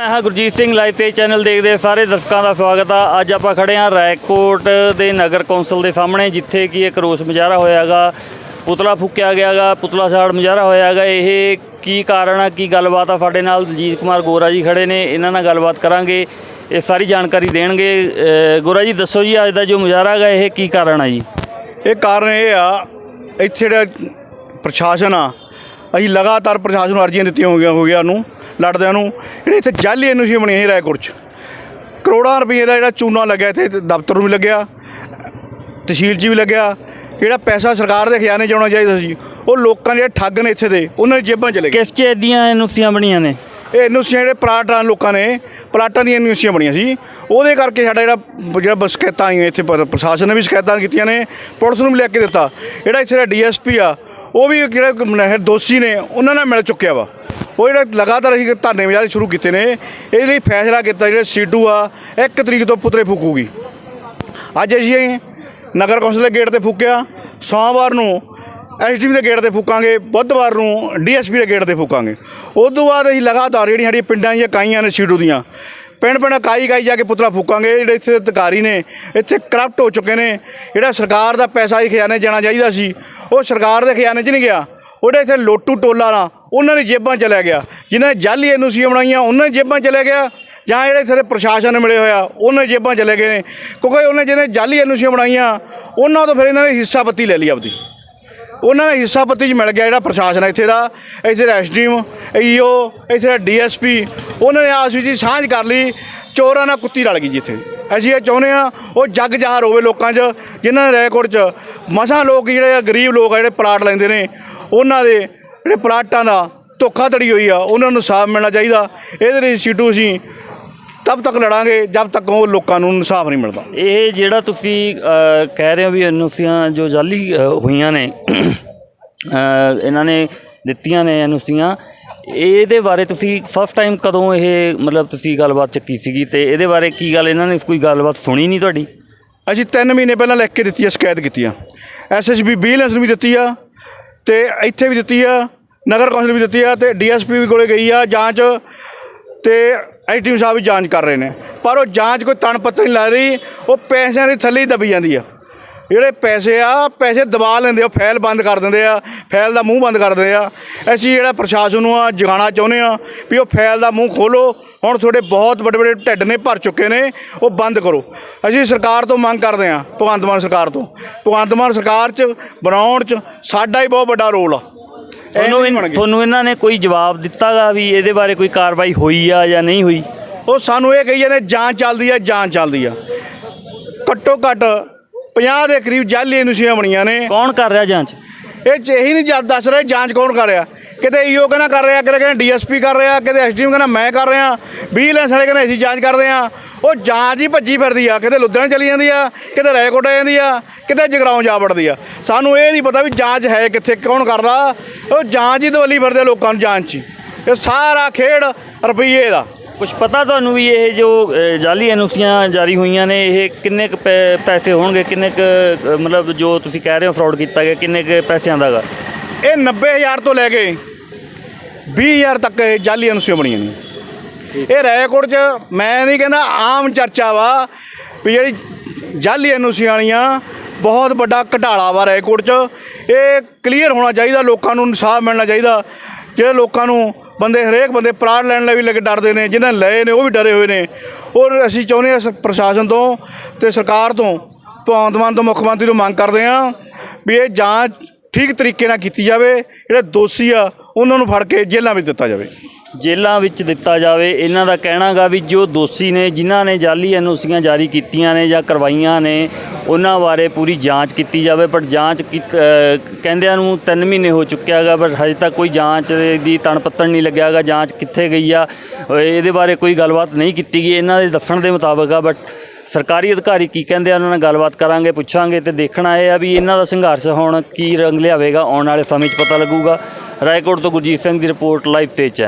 ਮੈਂ ਹਾਂ ਗੁਰਜੀਤ ਸਿੰਘ ਲਾਈਵ ਤੇ ਚੈਨਲ ਦੇਖਦੇ ਸਾਰੇ ਦਰਸ਼ਕਾਂ ਦਾ ਸਵਾਗਤ ਆ। ਅੱਜ ਆਪਾਂ ਖੜੇ ਹਾਂ ਰਾਏਕੋਟ ਦੇ ਨਗਰ ਕੌਂਸਲ ਦੇ ਸਾਹਮਣੇ, ਜਿੱਥੇ ਕਿ ਇੱਕ ਰੋਸ ਮੁਜ਼ਾਹਰਾ ਹੋਇਆਗਾ, ਪੁਤਲਾ ਫੂਕਿਆ ਗਿਆਗਾ, ਪੁਤਲਾ ਸਾੜ ਮੁਜ਼ਾਹਰਾ ਹੋਇਆਗਾ। ਇਹ ਕੀ ਕਾਰਨ ਆ, ਕੀ ਗੱਲਬਾਤ ਆ? ਸਾਡੇ ਨਾਲ ਦਲਜੀਤ ਕੁਮਾਰ ਗੋਰਾ ਜੀ ਖੜੇ ਨੇ, ਇਹਨਾਂ ਨਾਲ ਗੱਲਬਾਤ ਕਰਾਂਗੇ, ਇਹ ਸਾਰੀ ਜਾਣਕਾਰੀ ਦੇਣਗੇ। ਗੋਰਾ ਜੀ, ਦੱਸੋ ਜੀ, ਅੱਜ ਦਾ ਜੋ ਮੁਜ਼ਾਹਰਾ ਹੈਗਾ, ਇਹ ਕੀ ਕਾਰਨ ਆ ਜੀ? ਇਹ ਕਾਰਨ ਇਹ ਆ, ਇੱਥੇ ਜਿਹੜਾ ਪ੍ਰਸ਼ਾਸਨ ਆ, ਅਸੀਂ ਲਗਾਤਾਰ ਪ੍ਰਸ਼ਾਸਨ ਨੂੰ ਅਰਜ਼ੀਆਂ ਦਿੱਤੀਆਂ ਹੋਈਆਂ ਗਿਆ ਹੋ ਗਿਆ ਨੂੰ। ਲੜਦਿਆਂ ਨੂੰ ਜਿਹੜੇ ਇੱਥੇ ਜਾਲੀ ਐਨਓਸੀ ਬਣੀਆਂ ਸੀ ਰਾਏਕੋਟ 'ਚ। ਕਰੋੜਾਂ ਰੁਪਏ ਦਾ ਜਿਹੜਾ ਚੂਨਾ ਲੱਗਿਆ ਇੱਥੇ ਦਫ਼ਤਰ ਨੂੰ ਵੀ ਲੱਗਿਆ ਤਹਿਸੀਲ 'ਚ ਵੀ ਲੱਗਿਆ ਜਿਹੜਾ ਪੈਸਾ ਸਰਕਾਰ ਦੇ ਖਜ਼ਾਨੇ 'ਚ ਆਉਣਾ ਚਾਹੀਦਾ ਸੀ ਉਹ ਲੋਕਾਂ ਦੇ ਜਿਹੜੇ ਠੱਗ ਨੇ ਇੱਥੇ ਦੇ ਉਹਨਾਂ ਦੀ ਜੇਬਾਂ 'ਚ ਚਲੇ ਗਏ। ਕਿਸ ਚੀਜ਼ ਦੀਆਂ ਨੁਕਸੀਆਂ ਬਣੀਆਂ ਨੇ? ਇਹ ਐਨਓਸੀਆਂ ਜਿਹੜੇ ਪਲਾਟਾਂ ਲੋਕਾਂ ਨੇ ਪਲਾਟਾਂ ਦੀਆਂ ਐਨਓਸੀਆਂ ਬਣੀਆਂ ਸੀ। ਉਹਦੇ ਕਰਕੇ ਸਾਡਾ ਜਿਹੜਾ ਜਿਹੜਾ ਸ਼ਿਕਾਇਤਾਂ ਆਈਆਂ ਇੱਥੇ ਪਰ- ਪ੍ਰਸ਼ਾਸਨ ਨੇ ਵੀ ਸ਼ਿਕਾਇਤਾਂ ਕੀਤੀਆਂ ਨੇ ਪੁਲਿਸ ਨੂੰ ਵੀ ਲੈ ਕੇ ਦਿੱਤਾ। ਜਿਹੜਾ ਇੱਥੇ ਦਾ ਡੀਐਸਪੀ ਆ ਉਹ ਵੀ ਜਿਹੜਾ ਮਨਹਿਰ ਦੋਸ਼ੀ ਨੇ ਉਹਨਾਂ ਨਾਲ ਮਿਲ ਚੁੱਕਿਆ ਵਾ। ਉਹ ਜਿਹੜਾ ਲਗਾਤਾਰ ਅਸੀਂ ਧਰਨੇ ਵਿਚਾਰੇ ਸ਼ੁਰੂ ਕੀਤੇ ਨੇ, ਇਹਦੇ ਲਈ ਫੈਸਲਾ ਕੀਤਾ ਜਿਹੜੇ ਸੀਟੂ ਆ, ਇੱਕ ਤਰੀਕ ਤੋਂ ਪੁਤਲੇ ਫੂਕੂਗੀ। ਅੱਜ ਅਸੀਂ ਨਗਰ ਕੌਂਸਲ ਦੇ ਗੇਟ ਤੇ ਫੂਕਿਆ, ਸੋਮਵਾਰ ਨੂੰ ਐਸਡੀਐਮ ਦੇ ਗੇਟ ਤੇ ਫੂਕਾਂਗੇ, ਬੁੱਧਵਾਰ ਨੂੰ ਡੀਐਸਪੀ ਦੇ ਗੇਟ ਤੇ ਫੂਕਾਂਗੇ। ਉਸ ਤੋਂ ਬਾਅਦ ਅਸੀਂ ਲਗਾਤਾਰ ਜਿਹੜੀਆਂ ਸਾਡੀਆਂ ਪਿੰਡਾਂ ਦੀਆਂ ਇਕਾਈਆਂ ਨੇ ਸੀਟੂ ਦੀਆਂ, ਪਿੰਡ ਪਿੰਡ ਇਕਾਈ ਇਕਾਈ ਜਾ ਕੇ ਪੁਤਲਾ ਫੂਕਾਂਗੇ, ਜਿਹੜੇ ਇੱਥੇ ਅਧਿਕਾਰੀ ਨੇ, ਇੱਥੇ ਕਰਪਟ ਹੋ ਚੁੱਕੇ ਨੇ, ਜਿਹੜਾ ਸਰਕਾਰ ਦਾ ਪੈਸਾ ਹੀ ਖਜ਼ਾਨੇ ਜਾਣਾ ਚਾਹੀਦਾ ਸੀ, ਉਹ ਸਰਕਾਰ ਦੇ ਖਜ਼ਾਨੇ 'ਚ ਨਹੀਂ ਗਿਆ ਉਹਦੇ ਇੱਥੇ ਲੋਟੂ ਟੋਲਾ ਨਾ ਉਹਨਾਂ ਦੀ ਜੇਬਾਂ 'ਚ ਚਲਿਆ ਗਿਆ। ਜਿਨ੍ਹਾਂ ਨੇ ਜਾਲੀ ਐਨਓਸੀ ਬਣਾਈਆਂ ਉਹਨਾਂ ਦੀ ਜੇਬਾਂ 'ਚ ਚਲਿਆ ਗਿਆ। ਜਾਂ ਜਿਹੜੇ ਇੱਥੇ ਦੇ ਪ੍ਰਸ਼ਾਸਨ ਮਿਲੇ ਹੋਇਆ ਉਹਨਾਂ ਦੀ ਜੇਬਾਂ ਚਲੇ ਗਏ ਨੇ। ਕਿਉਂਕਿ ਉਹਨੇ ਜਿਹਨੇ ਜਾਲੀ ਐਨਓਸੀਆਂ ਬਣਾਈਆਂ ਉਹਨਾਂ ਤੋਂ ਫਿਰ ਇਹਨਾਂ ਨੇ ਹਿੱਸਾ ਪੱਤੀ ਲੈ ਲਈ ਆਪਦੀ। ਉਹਨਾਂ ਨੇ ਹਿੱਸਾ ਪੱਤੀ 'ਚ ਮਿਲ ਗਿਆ ਜਿਹੜਾ ਪ੍ਰਸ਼ਾਸਨ ਹੈ ਇੱਥੇ ਦਾ। ਇੱਥੇ ਦਾ ਐਸਡੀਐਮ ਈਓ ਇੱਥੇ ਦਾ ਡੀਐਸਪੀ ਉਹਨਾਂ ਨੇ ਆਪਸ ਵਿੱਚ ਹੀ ਸਾਂਝ ਕਰ ਲਈ। ਚੋਰਾਂ ਨਾਲ ਕੁੱਤੀ ਰਲ ਗਈ ਜਿੱਥੇ ਅਸੀਂ ਇਹ ਚਾਹੁੰਦੇ ਆ ਉਹ ਜੱਗ ਜ਼ਾਹਰ ਹੋਵੇ ਲੋਕਾਂ 'ਚ ਜਿਨ੍ਹਾਂ ਨੇ ਰੈਕੋਰਡ 'ਚ। ਮਸਾਂ ਲੋਕ ਜਿਹੜੇ ਆ, ਗਰੀਬ ਲੋਕ ਆ ਜਿਹੜੇ ਪਲਾਟ ਲੈਂਦੇ ਨੇ ਉਹਨਾਂ ਦੇ ਜਿਹੜੇ ਪਲਾਟਾਂ ਦਾ ਧੋਖਾਧੜੀ ਹੋਈ ਆ ਉਹਨਾਂ ਨੂੰ ਇਨਸਾਫ ਮਿਲਣਾ ਚਾਹੀਦਾ। ਇਹਦੇ ਲਈ ਸੀਟੂ ਅਸੀਂ ਤਬ ਤੱਕ ਲੜਾਂਗੇ ਜਦ ਤੱਕ ਉਹ ਲੋਕਾਂ ਨੂੰ ਇਨਸਾਫ ਨਹੀਂ ਮਿਲਦਾ। ਇਹ ਜਿਹੜਾ ਤੁਸੀਂ ਕਹਿ ਰਹੇ ਹੋ ਵੀ ਐਨਓਸੀਆਂ ਜੋ ਜਾਲੀ ਹੋਈਆਂ ਨੇ ਇਹਨਾਂ ਨੇ ਦਿੱਤੀਆਂ ਨੇ ਐਨਓਸੀਆਂ ਇਹਦੇ ਬਾਰੇ ਤੁਸੀਂ ਫਸਟ ਟਾਈਮ ਕਦੋਂ ਇਹ ਮਤਲਬ ਤੁਸੀਂ ਗੱਲਬਾਤ ਚੱਕੀ ਸੀਗੀ ਤੇ ਇਹਦੇ ਬਾਰੇ ਕੀ ਗੱਲ ਇਹਨਾਂ ਨੇ ਕੋਈ ਗੱਲਬਾਤ ਸੁਣੀ ਨਹੀਂ ਤੁਹਾਡੀ? ਅਸੀਂ 3 ਮਹੀਨੇ ਪਹਿਲਾਂ ਲਿਖ ਕੇ ਦਿੱਤੀ ਆ ਸ਼ਿਕਾਇਤ ਕੀਤੀ ਆ। ਐਸਐਸਬੀ ਵਿਜੀਲੈਂਸ ਨੂੰ ਵੀ ਦਿੱਤੀ ਆ ਤੇ ਇੱਥੇ ਵੀ ਦਿੱਤੀ ਆ, ਨਗਰ ਕੌਂਸਲ ਵੀ ਦਿੱਤੀ ਆ ਤੇ ਡੀਐਸਪੀ ਵੀ ਕੋਲੇ ਗਈ ਆ ਜਾਂਚ ਤੇ ਐਸਡੀਐਮ ਸਾਹਿਬ ਵੀ ਜਾਂਚ ਕਰ ਰਹੇ ਨੇ। ਪਰ ਉਹ ਜਾਂਚ ਕੋਈ ਤਣ ਪੱਤਰ ਨਹੀਂ ਲਾ ਰਹੀ, ਉਹ ਪੈਸਿਆਂ ਦੀ ਥੱਲੇ ਹੀ ਦਬੀ ਜਾਂਦੀ ਆ। ਜਿਹੜੇ ਪੈਸੇ ਆ, ਪੈਸੇ ਦਬਾ ਲੈਂਦੇ ਆ ਫਾਈਲ ਬੰਦ ਕਰ ਦਿੰਦੇ ਆ, ਫਾਈਲ ਦਾ ਮੂੰਹ ਬੰਦ ਕਰ ਦਿੰਦੇ ਆ। ਅਸੀਂ ਜਿਹੜਾ ਪ੍ਰਸ਼ਾਸਨ ਨੂੰ ਆ ਜਗਾਉਣਾ ਚਾਹੁੰਦੇ ਆ ਵੀ ਉਹ ਫਾਈਲ ਦਾ ਮੂੰਹ ਖੋਲੋ ਹੁਣ ਤੁਹਾਡੇ ਬਹੁਤ ਵੱਡੇ ਵੱਡੇ ਢਿੱਡ ਨੇ ਭਰ ਚੁੱਕੇ ਨੇ ਉਹ ਬੰਦ ਕਰੋ। ਅਸੀਂ ਸਰਕਾਰ ਤੋਂ ਮੰਗ ਕਰਦੇ ਆ ਭਗਵੰਤ ਮਾਨ ਸਰਕਾਰ ਤੋਂ। ਭਗਵੰਤ ਮਾਨ ਸਰਕਾਰ 'ਚ ਬਣਾਉਣ 'ਚ ਸਾਡਾ ਹੀ ਬਹੁਤ ਵੱਡਾ ਰੋਲ ਆ। ਤੁਹਾਨੂੰ। ਤੁਹਾਨੂੰ ਇਹਨਾਂ ਨੇ ਕੋਈ ਜਵਾਬ ਦਿੱਤਾਗਾ ਵੀ ਇਹਦੇ ਬਾਰੇ ਕੋਈ ਕਾਰਵਾਈ ਹੋਈ ਆ ਜਾਂ ਨਹੀਂ ਹੋਈ? ਉਹ ਸਾਨੂੰ ਇਹ ਕਹੀ ਜਾਂਦੇ ਜਾਂਚ ਚੱਲਦੀ ਆ ਜਾਂਚ ਚੱਲਦੀ ਆ। ਘੱਟੋ ਘੱਟ 50 ਦੇ ਕਰੀਬ ਜਾਲੀ ਐਨਓਸੀਆਂ ਬਣੀਆਂ ਨੇ। ਕੌਣ ਕਰ ਰਿਹਾ ਜਾਂਚ? ਇਹ 'ਚ ਇਹੀ ਨਹੀਂ ਜਦ ਦੱਸ ਰਹੇ ਜਾਂਚ ਕੌਣ ਕਰ ਰਿਹਾ? ਕਿਤੇ ਈਓ ਕਹਿੰਦਾ ਕਰ ਰਿਹਾ, ਕਿਤੇ ਕਹਿੰਦਾ ਡੀਐਸਪੀ ਕਰ ਰਿਹਾ, ਕਿਤੇ ਐਸਡੀਐਮ ਕਹਿੰਦਾ ਮੈਂ ਕਰ ਰਿਹਾ। ਵਿਜੀਲੈਂਸ ਵਾਲੇ ਕਹਿੰਦੇ ਅਸੀਂ ਜਾਂਚ ਕਰਦੇ ਆ ਉਹ ਜਾਂਚ ਹੀ ਭੱਜੀ ਫਿਰਦੀ ਆ, ਕਿਤੇ ਲੁਧਿਆਣੇ ਚਲੀ ਜਾਂਦੀ ਆ, ਕਿਤੇ ਰਾਏਕੋਟ ਆ ਜਾਂਦੀ ਆ, ਕਿਤੇ ਜਗਰਾਉਂ ਜਾ ਵੜਦੀ ਆ। ਸਾਨੂੰ ਇਹ ਨਹੀਂ ਪਤਾ ਵੀ ਜਾਂਚ ਹੈ ਕਿੱਥੇ, ਕੌਣ ਕਰਦਾ। ਉਹ ਜਾਂਚ ਹੀ ਦਵੱਲੀ ਫਿਰਦੇ ਲੋਕਾਂ ਨੂੰ, ਜਾਂਚ ਹੀ। ਇਹ ਸਾਰਾ ਖੇਡ ਰੁਪਈਏ ਦਾ। ਕੁਝ ਪਤਾ ਤੁਹਾਨੂੰ ਵੀ ਇਹ ਜੋ ਅ, ਜਾਲੀ ਐਨਓਸੀਆਂ ਜਾਰੀ ਹੋਈਆਂ ਨੇ ਇਹ ਕਿੰਨੇ ਕੁ ਪੈ- ਪੈਸੇ ਹੋਣਗੇ ਕਿੰਨੇ ਕੁ ਅ, ਮਤਲਬ ਜੋ ਤੁਸੀਂ ਕਹਿ ਰਹੇ ਹੋ ਫਰਾਡ ਕੀਤਾ ਗਿਆ ਕਿੰਨੇ ਕੁ ਪੈਸਿਆਂ ਦਾ ਗਾ? ਇਹ 90000 ਤੋਂ ਲੈ ਕੇ 20000 ਤੱਕ ਇਹ ਜਾਲੀ ਅਨੁਸੂਆਂ ਬਣੀਆਂ ਨੇ। ਇਹ ਰਾਏਕੋਟ 'ਚ ਮੈਂ ਨਹੀਂ ਕਹਿੰਦਾ ਆਮ ਚਰਚਾ ਵਾ ਵੀ ਜਿਹੜੀ ਜਾਲੀ ਅਨੁਸੂਆਂ ਵਾਲੀਆਂ ਬਹੁਤ ਵੱਡਾ ਘਟਾਲਾ ਵਾ ਰਾਏਕੋਟ 'ਚ। ਇਹ ਕਲੀਅਰ ਹੋਣਾ ਚਾਹੀਦਾ ਲੋਕਾਂ ਨੂੰ ਇਨਸਾਫ ਮਿਲਣਾ ਚਾਹੀਦਾ। ਜਿਹੜੇ ਲੋਕਾਂ ਨੂੰ ਬੰਦੇ, ਹਰੇਕ ਬੰਦੇ ਪ੍ਰਾਣ ਲੈਣ ਲਈ ਵੀ ਲੱਗੇ ਡਰਦੇ ਨੇ, ਜਿਹਨਾਂ ਲਏ ਨੇ, ਉਹ ਵੀ ਡਰੇ ਹੋਏ ਨੇ। ਔਰ ਅਸੀਂ ਚਾਹੁੰਦੇ ਹਾਂ ਸ- ਪ੍ਰਸ਼ਾਸਨ ਤੋਂ ਤੇ ਸਰਕਾਰ ਤੋਂ ਭਗਵੰਤ ਮਾਨ ਤੋਂ ਮੁੱਖ ਮੰਤਰੀ ਤੋਂ ਮੰਗ ਕਰਦੇ ਹਾਂ ਵੀ ਇਹ ਜਾਂਚ ਠੀਕ ਤਰੀਕੇ ਨਾਲ ਕੀਤੀ ਜਾਵੇ। ਜਿਹੜੇ ਦੋਸ਼ੀ ਆ, ਉਹਨਾਂ ਨੂੰ ਫੜ ਕੇ ਜੇਲ੍ਹਾਂ ਵਿੱਚ ਦਿੱਤਾ ਜਾਵੇ। ਜੇਲ੍ਹਾਂ ਵਿੱਚ ਦਿੱਤਾ ਜਾਵੇ ਇਹਨਾਂ ਦਾ ਕਹਿਣਾਗਾ ਵੀ ਜੋ ਦੋਸ਼ੀ ਨੇ ਜਿਨ੍ਹਾਂ ਨੇ ਜਾਲੀ ਐਨਓਸੀਆਂ ਜਾਰੀ ਕੀਤੀਆਂ ਨੇ ਜਾਂ ਕਰਵਾਈਆਂ ਨੇ ਉਹਨਾਂ ਬਾਰੇ ਪੂਰੀ ਜਾਂਚ ਕੀਤੀ ਜਾਵੇ। ਪਰ ਜਾਂਚ ਕੀਤ- ਅ, ਕਹਿੰਦਿਆਂ ਨੂੰ 3 ਮਹੀਨੇ ਹੋ ਚੁੱਕਿਆ ਹੈਗਾ ਪਰ ਹਜੇ ਤੱਕ ਕੋਈ ਜਾਂਚ ਦੀ ਤਣ ਨਹੀਂ ਲੱਗਿਆ ਲੱਗਿਆਗਾ ਜਾਂਚ ਕਿੱਥੇ ਗਈ ਆ ਇਹਦੇ ਬਾਰੇ ਕੋਈ ਗੱਲਬਾਤ ਨਹੀਂ ਕੀਤੀ ਗਈ। ਇਹਨਾਂ ਦੇ ਦੱਸਣ ਦੇ ਮੁਤਾਬਕ ਆ ਬਟ ਸਰਕਾਰੀ ਅਧਿਕਾਰੀ ਕੀ ਕਹਿੰਦੇ ਆ ਉਹਨਾਂ ਨਾਲ ਗੱਲਬਾਤ ਕਰਾਂਗੇ ਪੁੱਛਾਂਗੇ ਤੇ ਦੇਖਣਾ ਇਹ ਆ ਵੀ ਇਹਨਾਂ ਦਾ ਸੰਘਰਸ਼ ਹੁਣ ਕੀ ਰੰਗ ਲਿਆਵੇਗਾ ਆਉਣ ਵਾਲੇ ਸਮੇਂ 'ਚ ਪਤਾ ਲੱਗੂਗਾ। ਰਾਏਕੋਟ ਤੋਂ ਗੁਰਜੀਤ ਸਿੰਘ ਦੀ ਰਿਪੋਰਟ ਲਾਈਵ ਤੇ ਚ